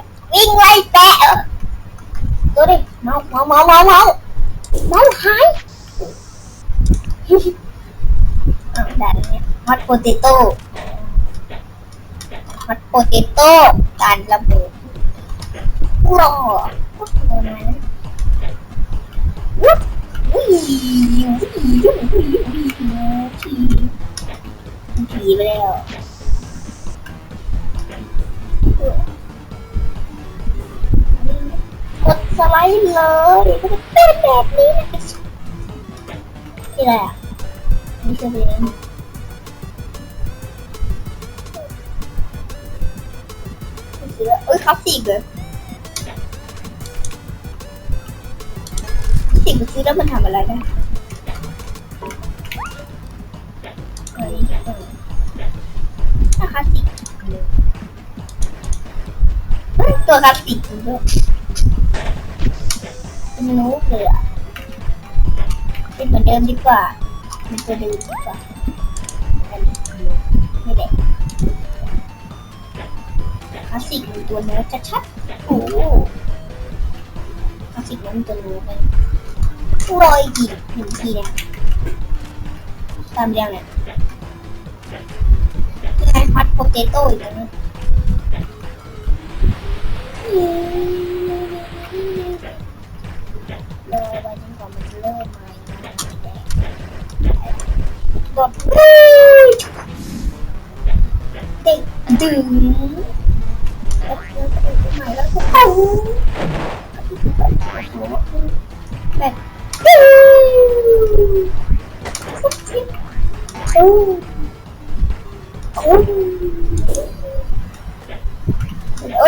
ยวิ่งไล่แปะเออดูดิเมาเมาเมาเมาเมาเมาหายอะด่านนี้ฮอตโปเตโต้ฮอตโปเตโต้การระเบิดรอก็ทำไมนะวุ้ยวุ้ยวุ้ยวุ้ยวุ้ยวุ้ยผีผีไปแล้ว ไลด์เลยมันจะเป็นแบบนี้นะนี่แหละนี่จะเป็นเอเอ้ยคลาสสิกเลยคลาสสิกมันซื้อแล้วมันทำอะไรได้เอ้ยเออถ้าคลาสสิกตัวคลาสสิกจริงด้วย เป็นนูบเลยอะเป็นเหมือนเดิมดีกว่ามันจะดูดีกว่าอันนี้นี่แหละคลาสสิกมันตัวโน้ตชัดๆโอ้โหคลาสสิกมันตัวโน้ตเลยรอยอีกหนึ่งทีเนี่ยตามเรียงเนี่ยคือไงพัดโปเตโต้อีกแล้วเนี่ย บดเด็กดึงแล้วก็ไปใหม่แล้วก็ปุ้งแบบดึงโอ้โอ้โอ้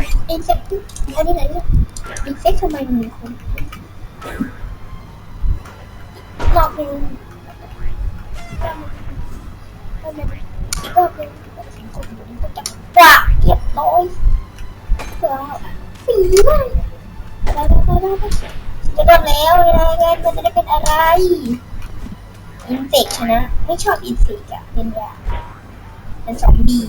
ยไอบนี้อะเออมาอินเฟกเยอะจังอะชอบอินเฟกอะเอานี่ดีกว่าโอ้ยอินเฟกอันนี้ไหนเนี่ยอินเฟกทำไมมีคนรอบนึงรอบนึงรอบนึงว่าเรียบร้อยว้าวสีเลยได้ได้ได้ได้จะโดนแล้วงไงมันจะได้เป็นอะไรอินเฟกชนะ ไม่ชอบอินเฟกอะเป็นยาเป็นสองดี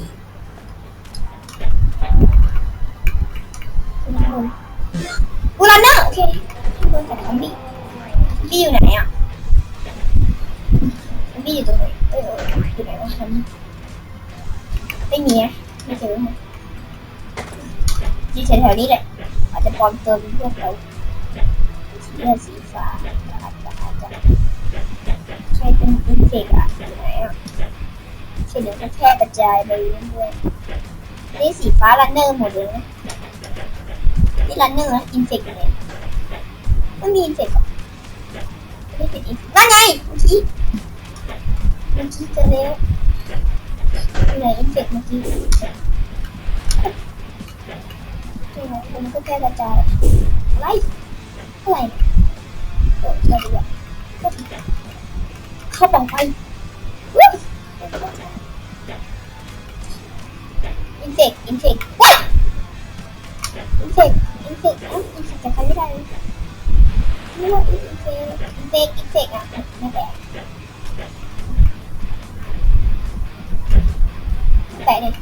โดนจากซอมบี้ซอมบี้อยู่ไหนอะซอมบี้อยู่ตรงไหนเอออยู่ไหนวะซอมบี้ไม่มีอะไม่เจอฮะอยู่แถวๆนี้แหละอาจจะปลอมตัวเป็นพวกเราสีเลือดสีฟ้าอาจจะอาจจะใครเป็นอินเสกอะอยู่ไหนอะเฉลี่ยก็แค่กระจายไปเรื่อยๆนี่สีฟ้ารันเนอร์หมดเลยนะนี่รันเนอร์นะอินเสกอยู่ไหน ไม่มีอินเสกหรอไม่เป็นอินนั่นไงเมื่อกี้เมื่อกี้จอแล้วไหนอินเสกเมื่อกี้มันก็แค่กระจายอะไรอะไรเนี่ยโอ้ยเจอแล้วเข้าป่องไฟวิ่งอินเสกอินเสกว้าอินเสกอินเสกอินเสกจะใครไม่ได้ ไม่ว่าอินเสกอินเสกอินเสกอะไม่แปลแปะเลย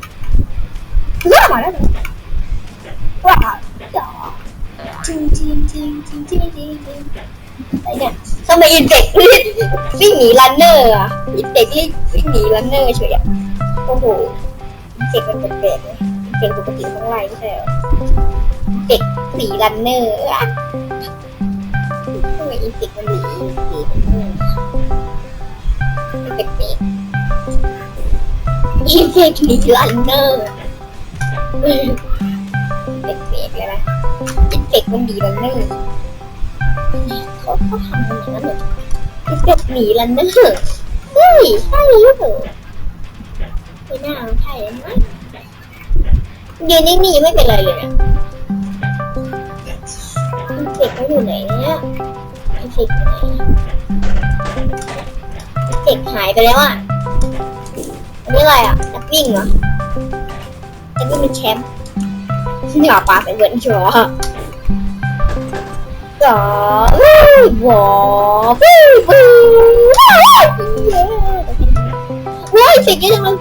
เลือกมาแล้วว้าวจ๋อจริงจริงจริงจริงจริงจริงจริงอะไรเนี่ยทำไมอินเสกรีบวิ่งหนีรันเนอร์อะอินเสกรีบวิ่งหนีรันเนอร์เฉยอะโอ้โหอินเสกมันแปลกๆเลยอินเสกปกติต้องไล่ไม่ใช่เหรอเด็กหนีรันเนอร์ อะทำไมอินเสกมันหนีหนีรันเนอร์มันแปลกๆอินเสกหนีรันเนอร์แปลกๆเลยนะอินเสกมันหนีรันเนอร์เขาเขาทำกันอย่างนั้นเลยอินเสกหนีรันเนอร์เฮ้ยใช่หรือเปล่าไม่น่าใช่ไหมยืนนิ่งๆไม่เป็นไรเลยนะอินเสกเขาอยู่ไหนเนี่ย อินเสิกหายไปแล้วอะอันนี้อะไรอะนักวิ่งเหรอนักวิ่งเป็นแชมป์หน่อปลาใส่เหมือนชัวร์ก็วู้วอวู้วู้เย้ยเฟกเยอะจังเลย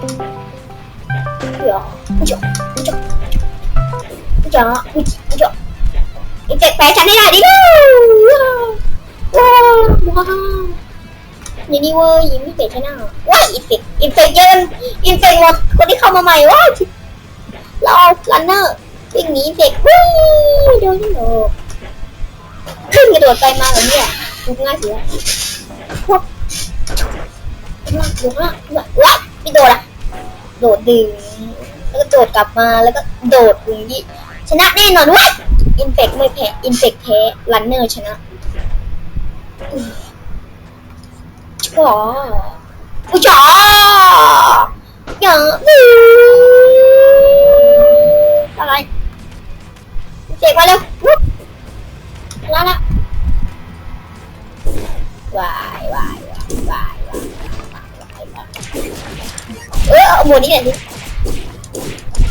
เดี๋ยวอุ๊ยจ๊ะอุ๊ยจ๊อุ๊ยจ๊ะอุ๊อุ๊ยจ๊ะอินเฟกแปลฉันให้ได้ดิ ว้าวว้าวนี่นี่เว้ยยิ้มอินเฟกใช่ไหมว้ายอินเฟกอินเฟกเยอะอินเฟกหมดคนที่เข้ามาใหม่ว้าวเราเอลันเนอร์วิ่งหนีอินเฟกวิ่งโดนโดนขึ้นกระโดดไปมาแบบนี้อะดูง่ายสิวะพวกลากลงลากลากว้ายไม่โดดอะ โดดดึง แล้วก็โดดกลับมาแล้วก็โดดอย่างนี้ชนะแน่นอนเว้ยอินเฟกไม่แพ้อินเฟกแพ้ลันเนอร์ชนะ จ๋อผู้จ๋ออย่างอื่นอะไรเจ็บมาแล้วแล้วละวายวายวายวายเออหมวดนี้ไงนี่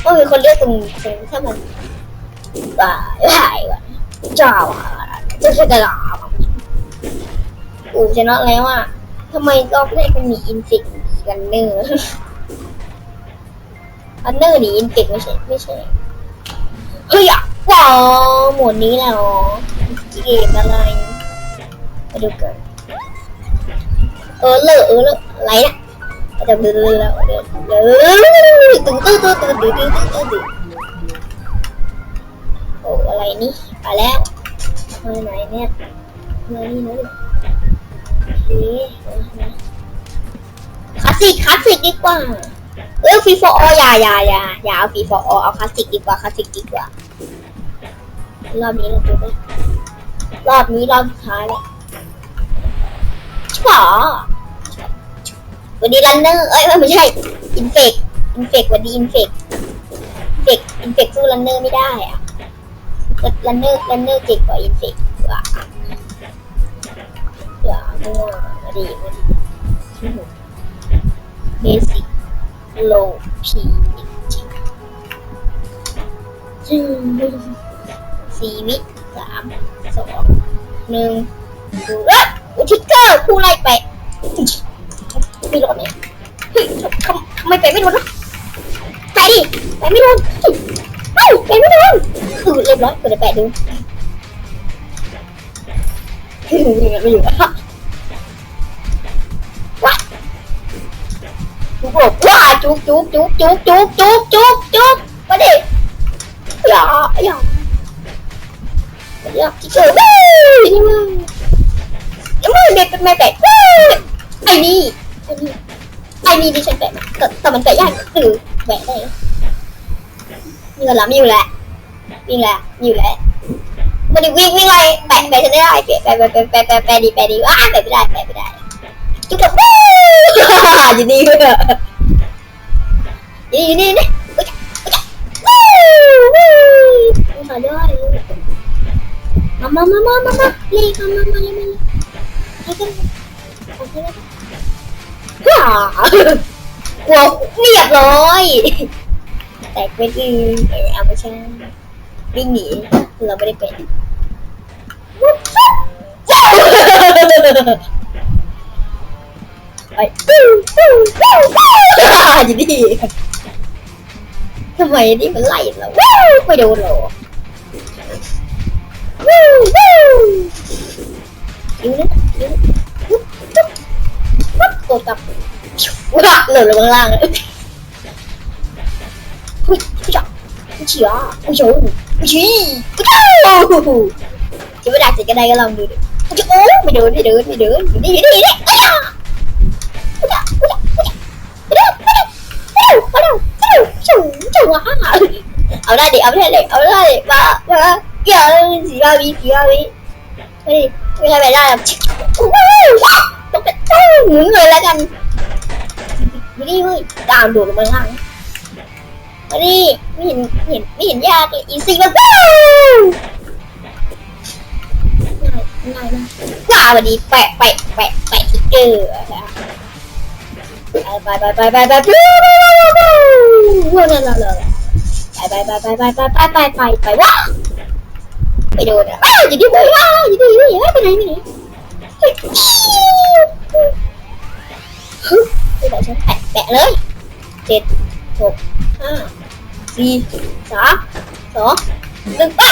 ก็มีคนเลือกตรงตรงถ้ามันายวายวายจ้าวจะช่วยกันหรออูชนะแล้วอ่ ทำไมรอบแรกมันมีอินฟิกกันเนอร์อันเนอร์นี่อินฟิกไม่ใช่ไม่ใช่ เฮ้ยอะว้าวหมวดนี้แล้วเกมอะไรมาดูกันเออเลอะเออเลอะอะไรนะจะเดินเลยแล้วเดินเลยตึ้งตึ้งตึ้งตึ้งตึ้งตึ้งตึ้งตึ้งตึ้งโอ้อะไรนี่ไปแล้วมาไหนเนี่ยมานี่นะโอเคลาสสิกคลาสสิกดีกว่า เออฟีฟอร์อย่าอย่าอย่าอย่าเอาฟีฟอร์เอาคลาสสิกดีกว่าคลาสสิกดีกว่า รอบนี้เราดูไหมรอบนี้รอบสุดท้ายเลยชิบหวันดีรันเนอร์เอ้ยไม่ใช่อินเฟกอินเฟกวันดีอินเฟกเฟกอินเฟกสู้รันเนอร์ไม่ได้อะรันเนอร์รันเนอร์เจ๋งกว่าอินเฟกว่า มั่วมาดีมาดีเบสิกโลพีสี่วิสามสองหนึ่งดูเอ๊ะอุทิกเกอร์คู่ไล่ไปไม่โดนเนี่ยเฮ้ยทำไมไปไม่โดนไปดิไปไม่โดนเฮ้ยไปไม่โดนคือเรียบร้อยกดแปะดูคือไม่อยู่ จุกจุกจุกจุกจุกจุกจุกจุกมาดิอย่าอย่าอย่าที่เกิดวู้นี่มึงยังไม่เด็กเป็นแม่แปะวู้ไอ้นี่ไอ้นี่ไอ้นี่ดิฉันแปะมาแต่แต่มันแปะยากคือแปะได้มีเงินละมีอยู่และวิ่งแหละมีอยู่แหละมันวิ่งวิ่งไล่แปะแปะฉันได้แปะแปะแปะแปะแปะแปะดีแปะดีว้าแปะไม่ได้แปะไม่ได้จุกกับวู้อยู่นี่เลยอ ยู่นี่นี่อุ๊ยอุ๊ยวู้วู้มาด้วยมามามามามามาเลยมามามาเลยมาเลยให้กันให้กันฮ่ากลัวเรียบร้อย แต่เป็นอื่นเอาไม่ใช่วิ่งหนีเราไม่ได้เป็นไปอยู่ดี ทำไมนี่มันไล่เราว้ไม่โดนหรอวู้วู้ยิงนะยิงปุ๊บปุ๊บปุ๊บกดกลับว้าหล่นลงข้างล่างเลยอุ้ยผู้จับผู้เฉียผู้โฉผู้ชี้ผู้เจ้าจะไม่ได้สิก็ได้ก็ลองดูดิโอ้ไม่เดินไม่เดินไม่เดินอยู่นี่อยู่นี่อยู่นี่อ้ยผู้จับผู้จับผู้จับไม่เดินไม่เดินไม่เดินไม่เดินไม่เดินชูชู ว้าเอาได้ดิเอาได้เดิเอาได้ดิมามาเกี่ยวสี่ห้าวิสี่ห้าวิไม่ไม่ใช่ไม่ได้หรอกต้องเป็นตู้หมุนเลยแล้วกันมาดิเว้ยดาวโดดลงมาล่างมาดิไม่เห็นไม่เห็นไม่เห็นยากเลยอีซี่มากว้าง่ายง่ายมากว้าวมาดิแปะแปะแปะแปะทิกเกอร์ ไปไปไปไปไปไปว้าวนั่นนั่นนั่นไปไปไปไปไปไปไปไปไปว้าไปโดนอะว้าอยู่ที่ไหนว้าอยู่ที่ไหนอยู่ที่ไหนไปไหนไปไหนเฮ้ยไปไหนฉันแปะแปะเลยเจ็ดหกห้าสี่สามสองหนึ่งไป